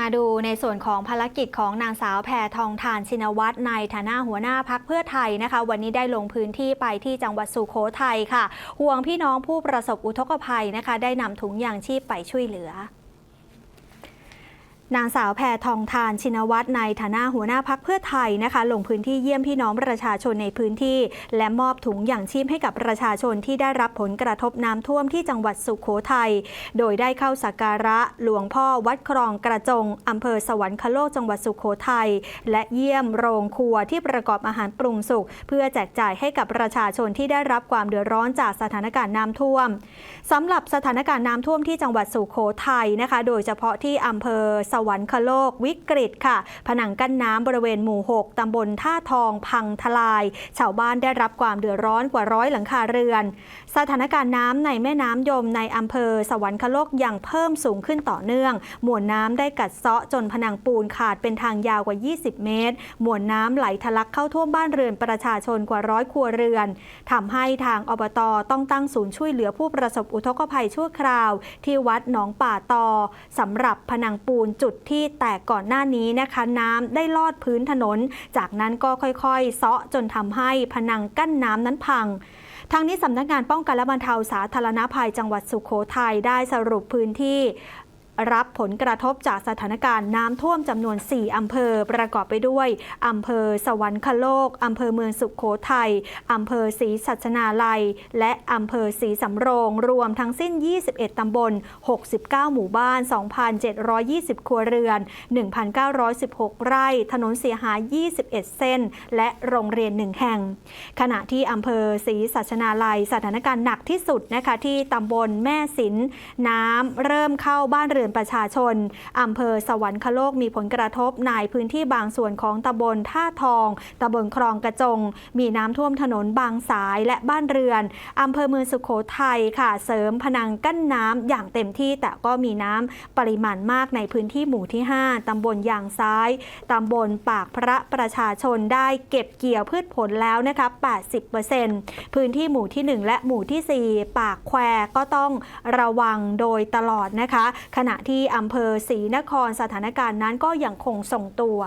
มาดูในส่วนของภารกิจของนางสาวแพทองทานชินวัตรในฐานะหัวหน้าพักเพื่อไทยนะคะ วันนี้ได้ลงพื้นที่ไปที่จังหวัดสุโขทัยค่ะ ห่วงพี่น้องผู้ประสบอุทกภัยนะคะ ได้นำถุงยางชีพไปช่วยเหลือ นางสาวแพทองทานชินวัตรในฐานะหัวหน้าพักเพื่อไทยนะคะลงพื้นที่เยี่ยมพี่น้องประชาชนในพื้นที่ และมอบถุงอย่างชีพให้กับประชาชนที่ได้รับผลกระทบน้ำท่วมที่จังหวัดสุโขทัยโดยได้เข้าสักการะหลวงพ่อวัดครองกระจงอำเภอสวรรคโลกจังหวัดสุโขทัยและเยี่ยมโรงครัวที่ประกอบอาหารปรุงสุกเพื่อแจกจ่ายให้กับประชาชนที่ได้รับความเดือดร้อนจากสถานการณ์น้ำท่วมสำหรับสถานการณ์น้ำท่วมที่จังหวัดสุโขทัยนะคะ โดยเฉพาะที่อำเภอสวรรคโลกวิกฤตค่ะ ผนังกั้นน้ำบริเวณหมู่ 6 ตำบลท่าทองพังทลาย ชาวบ้านได้รับความเดือดร้อนกว่าร้อยหลังคาเรือน สถานการณ์น้ำในแม่น้ำยมในอำเภอสวรรคโลกยังเพิ่มสูงขึ้นต่อเนื่อง มวลน้ำได้กัดเซาะจนผนังปูนขาดเป็นทางยาวกว่า 20 เมตร มวลน้ำไหลทะลักเข้าท่วมบ้านเรือนประชาชนกว่าร้อยครัวเรือนทำให้ทางอบตต้องตั้งศูนย์ช่วยเหลือผู้ประสบอุทกภัยชั่วคราว ที่วัดหนองป่าตอสำหรับผนังปูนจุดที่แตกก่อนหน้านี้นะคะ น้ำได้ลอดพื้นถนน จากนั้นก็ค่อยๆ เซาะจนทำให้ผนังกั้นน้ำนั้นพังทางนี้สำนักงานป้องกันและบรรเทาสาธารณภัยจังหวัดสุขโขทัยได้สรุปพื้นที่ รับผลกระทบจากสถานการณ์น้ำท่วมจำนวน 4 อำเภอประกอบไปด้วยอำเภอสวรรคโลกอำเภอเมืองสุขโขทัยอำเภอศรีสัชนาลัย และอำเภอศรีสำโรงรวมทั้งสิ้น 21 ตำบล 69 หมู่บ้าน 2,720 ครัวเรือน 1,916 ไร่ ถนนเสียหาย 21 เส้น และโรงเรียน 1 แห่ง ขณะที่อำเภอศรีสัชนาลัย สถานการณ์หนักที่สุดนะคะที่ตำบลแม่สินน้ำเริ่มเข้าบ้านเรืออนประชาชนอำเภอสวรรคโลกมีผลกระทบในพื้นที่บางส่วนของตำบลท่าทองตำบลคลองกระจง มีน้ำท่วมถนนบางสายและบ้านเรือนอำเภอเมืองสุขโขทัยค่ะ เสริมพนังกั้นน้ำอย่างเต็มที่แต่ก็มีน้ำปริมาณมากในพื้นที่หมู่ที่ 5ตำบลยางซ้ายตำบลปากพระประชาชนได้เก็บเกี่ยวพืชผลแล้วนะคะ 80%พื้นที่หมู่ที่ 1 และหมู่ที่ 4 ปากแควก็ต้องระวังโดยตลอดนะคะ ขณะที่อำเภอศรีนครสถานการณ์นั้นก็ยังคงทรงตัว